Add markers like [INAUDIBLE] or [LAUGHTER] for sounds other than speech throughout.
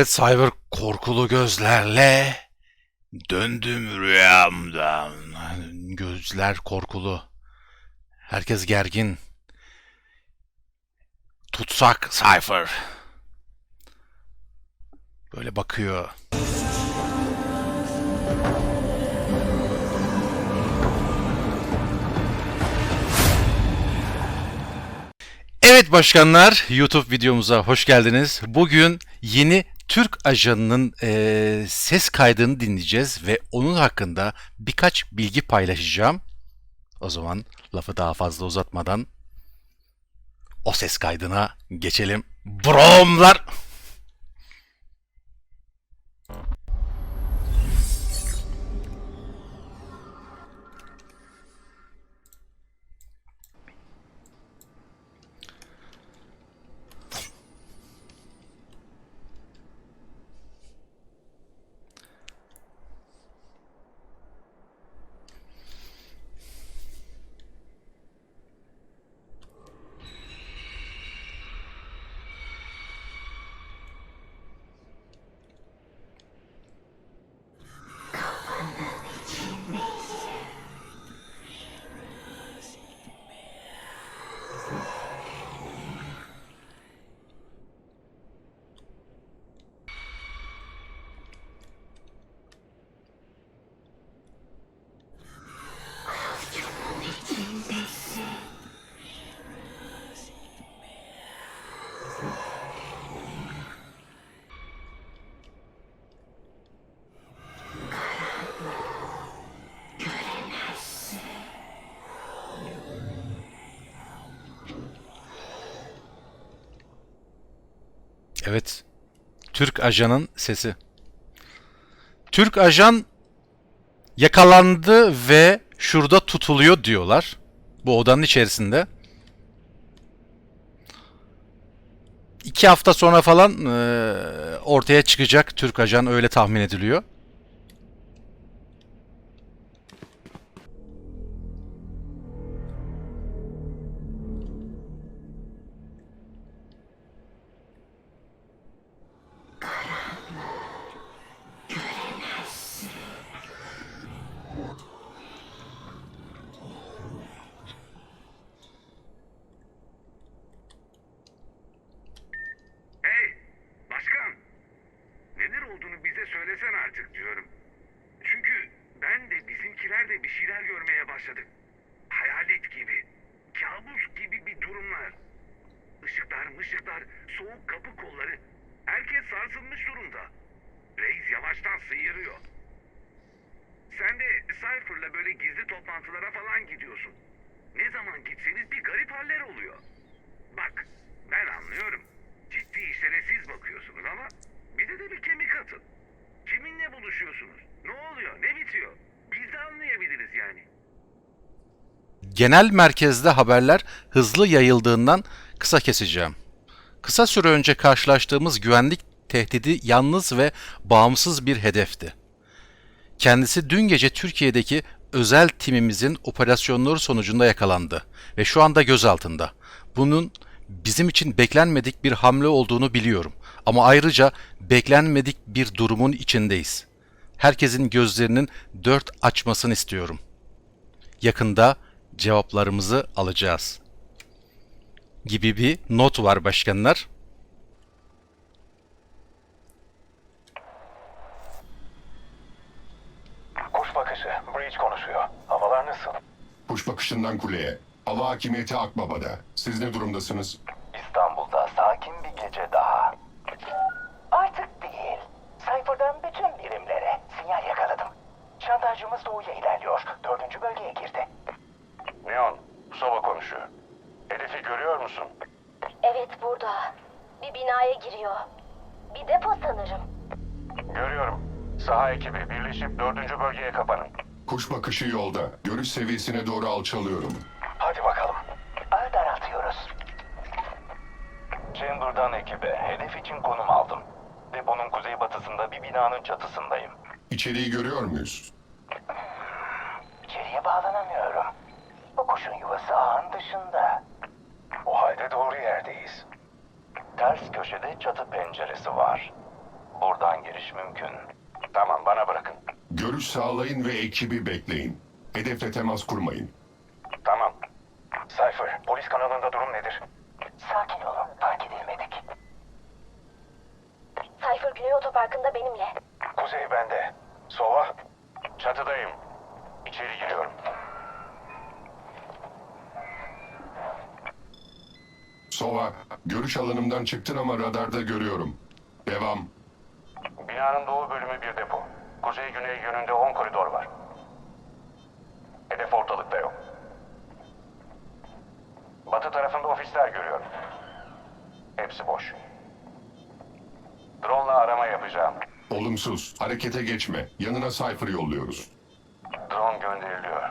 Evet Cyber korkulu gözlerle döndüm rüyamdan. Gözler korkulu. Herkes gergin. Tutsak Cypher. Böyle bakıyor. Evet başkanlar, YouTube videomuza hoş geldiniz. Bugün yeni Türk ajanının eee, ses kaydını dinleyeceğiz ve onun hakkında birkaç bilgi paylaşacağım. O zaman lafı daha fazla uzatmadan o ses kaydına geçelim. Bromlar! Evet. Türk ajanın sesi. Türk ajan yakalandı ve şurada tutuluyor diyorlar. Bu odanın içerisinde. İki hafta sonra falan eee, ortaya çıkacak Türk ajan öyle tahmin ediliyor. De bizimkiler de bir şeyler görmeye başladık. Hayalet gibi, kabus gibi bir durumlar. Işıklar mışıklar, soğuk kapı kolları. Herkes sarsılmış durumda. Reis yavaştan sıyırıyor. Sen de Cypher'la böyle gizli toplantılara falan gidiyorsun. Ne zaman gitseniz bir garip haller oluyor. Bak, ben anlıyorum. Ciddi işlere siz bakıyorsunuz ama bize de bir kemik atın. Kiminle buluşuyorsunuz? Ne oluyor? Ne bitiyor? Anlayabiliriz yani. Genel merkezde haberler hızlı yayıldığından kısa keseceğim. Kısa süre önce karşılaştığımız güvenlik tehdidi yalnız ve bağımsız bir hedefti. Kendisi dün gece Türkiye'deki özel timimizin operasyonları sonucunda yakalandı ve şu anda gözaltında. Bunun bizim için beklenmedik bir hamle olduğunu biliyorum ama ayrıca beklenmedik bir durumun içindeyiz. Herkesin gözlerinin dört açmasını istiyorum. Yakında cevaplarımızı alacağız. Gibi bir not var başkanlar. Kuş bakışı. Breach konuşuyor. Havalar nasıl? Kuş bakışından kuleye. Hava hakimiyeti Akbaba'da. Siz ne durumdasınız? İstanbul'da sakin bir gece daha. Artık değil. Cypher'dan bütün birimlere sinyal yakaladım. Şantajcımız doğuya ilerliyor. Dördüncü bölgeye girdi. Neon, Sova konuşuyor. Hedefi görüyor musun? Evet burada. Bir binaya giriyor. Bir depo sanırım. Görüyorum. Saha ekibi birleşip dördüncü bölgeye kapanın. Kuş bakışı yolda. Görüş seviyesine doğru alçalıyorum. Hadi bakalım. Ağı daraltıyoruz. Chamber'dan ekibe hedef için konum aldım. Deponun kuzeybatısında bir binanın çatısındayım. İçeriği görüyor muyuz? İçeriye bağlanamıyorum. Bu kuşun yuvası ağın dışında. O halde doğru yerdeyiz. Ters köşede çatı penceresi var. Buradan giriş mümkün. Tamam bana bırakın. Görüş sağlayın ve ekibi bekleyin. Hedefle temas kurmayın. Tamam. Cypher, polis kanalında durum nedir? Sakin olun, fark edilmedik. Cypher Güney Otoparkı'nda benimle. Kuzey bende. Sova? Çatıdayım. İçeri giriyorum. Sova, görüş alanımdan çıktın ama radarda görüyorum. Devam. Binanın doğu bölümü bir depo. Kuzey-güney yönünde 10 koridor var. Hedef ortalıkta yok. Batı tarafında ofisler görüyorum. Hepsi boş. Drone'la arama yapacağım. Olumsuz. Harekete geçme. Yanına Cypher yolluyoruz. Drone gönderiliyor.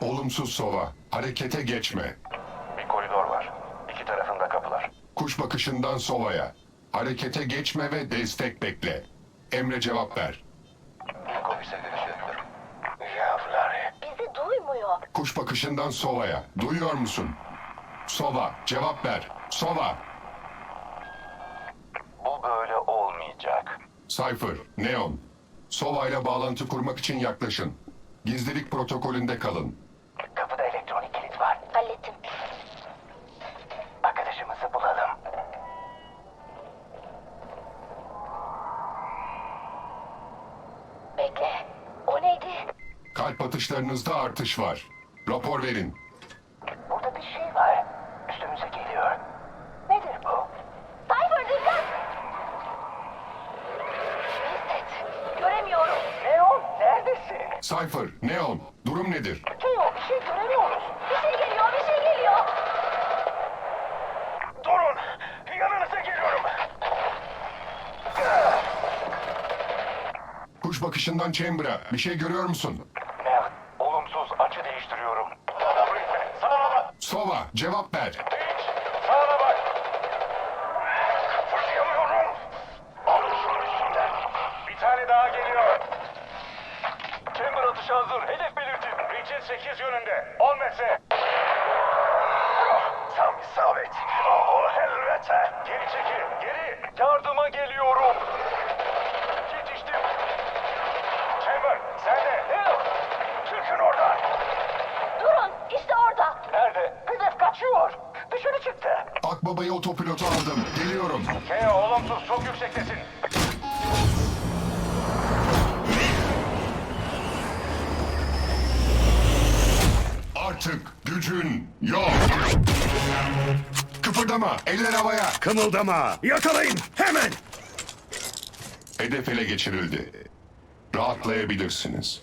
Olumsuz Sova. Harekete geçme. Bir koridor var. İki tarafında kapılar. Kuş bakışından Sova'ya. Harekete geçme ve destek bekle. Emre cevap ver. Bizi duymuyor. Kuş bakışından Sova'ya. Duyuyor musun? Sova, cevap ver. Sova. Bu böyle olmayacak. Cypher, Neon. Sova ile bağlantı kurmak için yaklaşın. Gizlilik protokolünde kalın. Kalp atışlarınızda artış var. Rapor verin. Burada bir şey var. Üstümüze geliyor. Nedir bu? Cypher dikkat! Reset. Göremiyorum. Leon neredesin? Cypher, Neon, durum nedir? Teo bir şey göremiyoruz. Bir şey geliyor, bir şey geliyor. Durun. Yanınıza geliyorum. Kuş bakışından Chamber'a. Bir şey görüyor musun? Sova, cevap ver. Hiç. Sağına bak. Fırlayamıyorum. Alın şunu üstümden. Bir tane daha geliyor. Chamber atışı hazır. Hedef belirtin. Richard 8 yönünde. 10 metre. Tam isabet. Oh elbette. Geri çekil. Geri. Yardıma geliyorum. Yetiştim. Chamber sen de. Çıkın oradan. Durun, işte orada. Nerede? Hedef kaçıyor. Dışarı çıktı. Akbaba'yı otopilota aldım. Geliyorum. Keo olumsuz çok yüksektesin. Artık gücün yok. Kıpırdama, eller havaya. Kımıldama! Yakalayın! Hemen! Hedef ele geçirildi. Rahatlayabilirsiniz.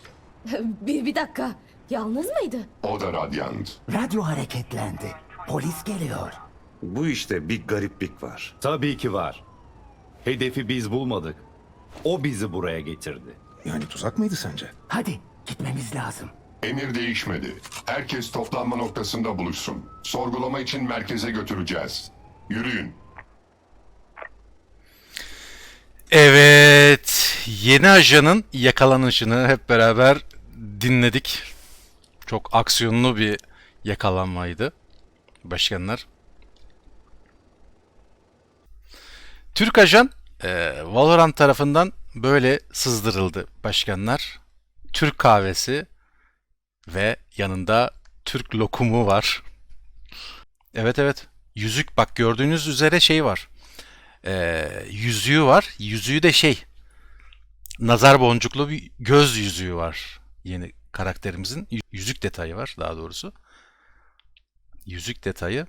Bir, bir dakika. Yalnız mıydı? O da Radyant. Radyo hareketlendi. Polis geliyor. Bu işte bir gariplik var. Tabii ki var. Hedefi biz bulmadık. O bizi buraya getirdi. Yani tuzak mıydı sence? Hadi gitmemiz lazım. Emir değişmedi. Herkes toplanma noktasında buluşsun. Sorgulama için merkeze götüreceğiz. Yürüyün. Evet, yeni ajanın yakalanışını hep beraber dinledik. Çok aksiyonlu bir yakalanmaydı başkanlar. Türk ajan e, Valorant tarafından böyle sızdırıldı başkanlar. Türk kahvesi ve yanında Türk lokumu var. Evet evet. Yüzük bak gördüğünüz üzere şey var. Ee, yüzüğü var. Yüzüğü de şey nazar boncuklu bir göz yüzüğü var. Yeni karakterimizin yüzük detayı var daha doğrusu. Yüzük detayı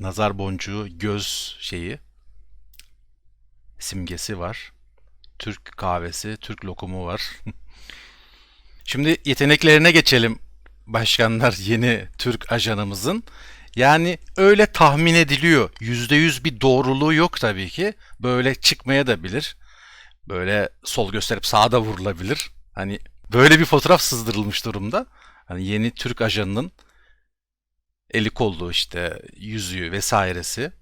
nazar boncuğu göz şeyi simgesi var. Türk kahvesi, Türk lokumu var. [LAUGHS] Şimdi yeteneklerine geçelim başkanlar [LAUGHS] yeni Türk ajanımızın. Yani öyle tahmin ediliyor. %100 bir doğruluğu yok tabii ki. Böyle çıkmaya da bilir. Böyle sol gösterip sağda vurulabilir. Hani böyle bir fotoğraf sızdırılmış durumda. Hani yeni Türk ajanının eli kollu işte yüzüğü vesairesi.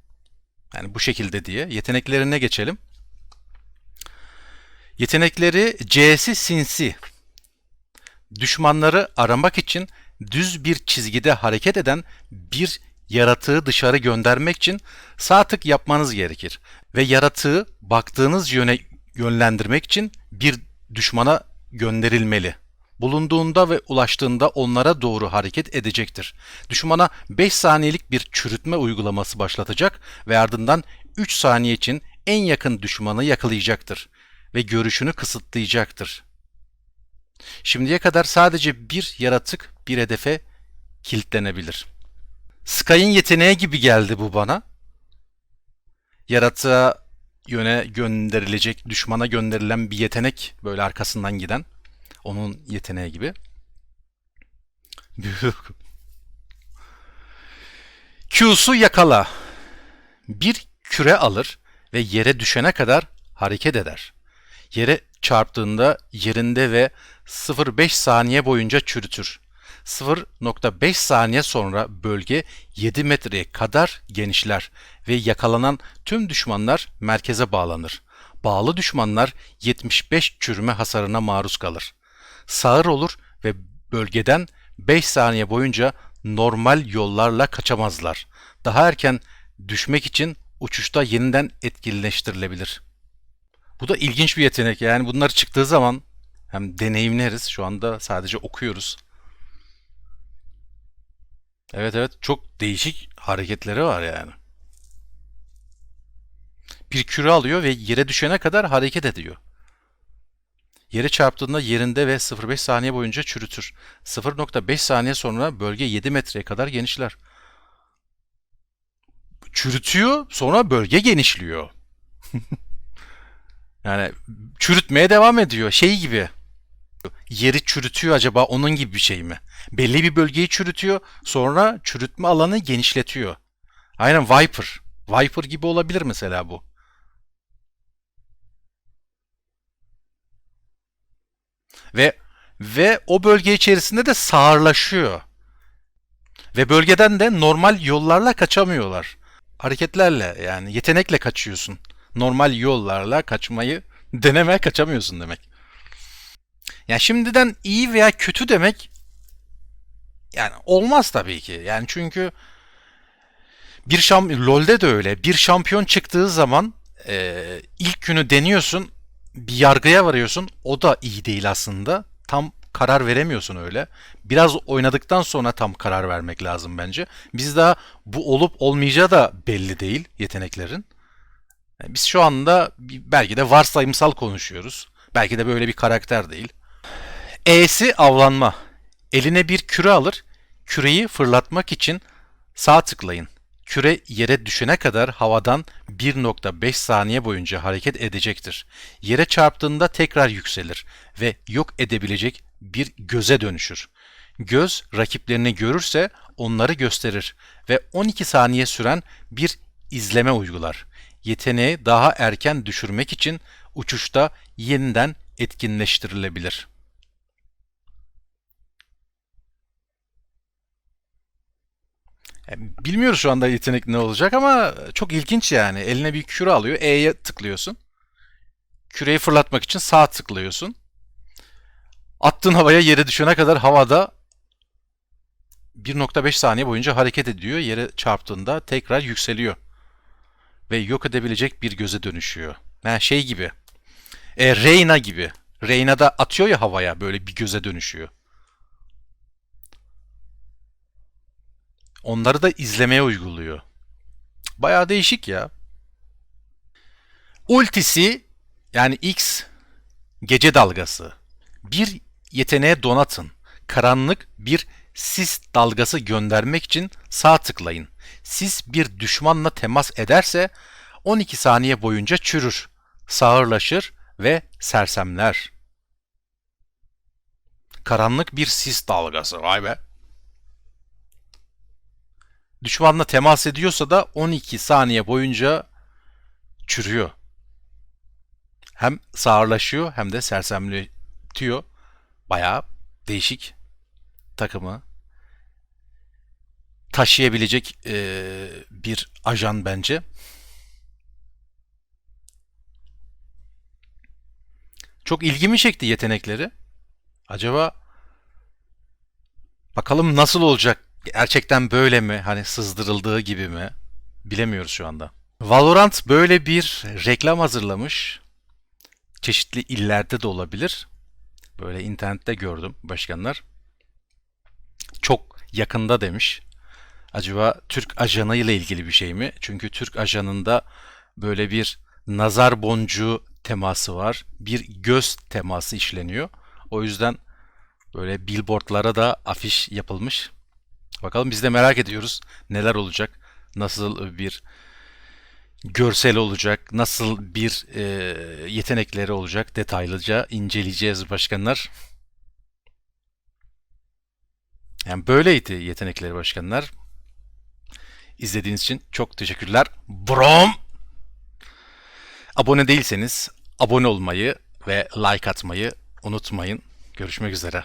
Yani bu şekilde diye yeteneklerine geçelim. Yetenekleri C'si sinsi. Düşmanları aramak için düz bir çizgide hareket eden bir yaratığı dışarı göndermek için sağ tık yapmanız gerekir. Ve yaratığı baktığınız yöne yönlendirmek için bir düşmana gönderilmeli. Bulunduğunda ve ulaştığında onlara doğru hareket edecektir. Düşmana 5 saniyelik bir çürütme uygulaması başlatacak ve ardından 3 saniye için en yakın düşmanı yakalayacaktır ve görüşünü kısıtlayacaktır. Şimdiye kadar sadece bir yaratık bir hedefe kilitlenebilir. Sky'ın yeteneği gibi geldi bu bana. Yaratığa yöne gönderilecek, düşmana gönderilen bir yetenek böyle arkasından giden. Onun yeteneği gibi. Q'su yakala. Bir küre alır ve yere düşene kadar hareket eder. Yere çarptığında yerinde ve 0.5 saniye boyunca çürütür. 0.5 saniye sonra bölge 7 metreye kadar genişler ve yakalanan tüm düşmanlar merkeze bağlanır. Bağlı düşmanlar 75 çürüme hasarına maruz kalır. Sağır olur ve bölgeden 5 saniye boyunca normal yollarla kaçamazlar. Daha erken düşmek için uçuşta yeniden etkinleştirilebilir. Bu da ilginç bir yetenek. Yani bunlar çıktığı zaman hem deneyimleriz. Şu anda sadece okuyoruz. Evet evet çok değişik hareketleri var yani. Bir küre alıyor ve yere düşene kadar hareket ediyor. Yere çarptığında yerinde ve 0.5 saniye boyunca çürütür. 0.5 saniye sonra bölge 7 metreye kadar genişler. Çürütüyor, sonra bölge genişliyor. [LAUGHS] yani çürütmeye devam ediyor. Şey gibi. Yeri çürütüyor acaba onun gibi bir şey mi? Belli bir bölgeyi çürütüyor, sonra çürütme alanı genişletiyor. Aynen Viper. Viper gibi olabilir mesela bu. Ve ve o bölge içerisinde de sağırlaşıyor. Ve bölgeden de normal yollarla kaçamıyorlar. Hareketlerle yani yetenekle kaçıyorsun. Normal yollarla kaçmayı deneme kaçamıyorsun demek. Yani şimdiden iyi veya kötü demek yani olmaz tabii ki. Yani çünkü bir şam LoL'de de öyle. Bir şampiyon çıktığı zaman e, ilk günü deniyorsun, bir yargıya varıyorsun. O da iyi değil aslında. Tam karar veremiyorsun öyle. Biraz oynadıktan sonra tam karar vermek lazım bence. Biz daha bu olup olmayacağı da belli değil yeteneklerin. Yani biz şu anda belki de varsayımsal konuşuyoruz. Belki de böyle bir karakter değil. E'si avlanma. Eline bir küre alır. Küreyi fırlatmak için sağ tıklayın. Küre yere düşene kadar havadan 1.5 saniye boyunca hareket edecektir. Yere çarptığında tekrar yükselir ve yok edebilecek bir göze dönüşür. Göz rakiplerini görürse onları gösterir ve 12 saniye süren bir izleme uygular. Yeteneği daha erken düşürmek için uçuşta yeniden etkinleştirilebilir. Bilmiyoruz şu anda yetenek ne olacak ama çok ilginç yani. Eline bir küre alıyor. E'ye tıklıyorsun. Küreyi fırlatmak için sağ tıklıyorsun. Attığın havaya yere düşene kadar havada 1.5 saniye boyunca hareket ediyor. Yere çarptığında tekrar yükseliyor. Ve yok edebilecek bir göze dönüşüyor. Yani şey gibi. E, Reyna gibi. Reyna da atıyor ya havaya böyle bir göze dönüşüyor. Onları da izlemeye uyguluyor. Bayağı değişik ya. Ultisi yani X gece dalgası. Bir yeteneğe donatın. Karanlık bir sis dalgası göndermek için sağ tıklayın. Sis bir düşmanla temas ederse 12 saniye boyunca çürür, sağırlaşır ve sersemler. Karanlık bir sis dalgası. Vay be. Düşmanla temas ediyorsa da 12 saniye boyunca çürüyor. Hem sağırlaşıyor hem de sersemletiyor. Bayağı değişik takımı taşıyabilecek e, bir ajan bence. Çok ilgimi çekti yetenekleri. Acaba bakalım nasıl olacak Gerçekten böyle mi? Hani sızdırıldığı gibi mi? Bilemiyoruz şu anda. Valorant böyle bir reklam hazırlamış. Çeşitli illerde de olabilir. Böyle internette gördüm başkanlar. Yakında demiş. Acaba Türk ajanı ile ilgili bir şey mi? Çünkü Türk ajanında böyle bir nazar boncuğu teması var. Bir göz teması işleniyor. O yüzden böyle billboardlara da afiş yapılmış. Bakalım biz de merak ediyoruz neler olacak, nasıl bir görsel olacak, nasıl bir e, yetenekleri olacak detaylıca inceleyeceğiz başkanlar. Yani böyleydi yetenekleri başkanlar. İzlediğiniz için çok teşekkürler. Brom! Abone değilseniz abone olmayı ve like atmayı unutmayın. Görüşmek üzere.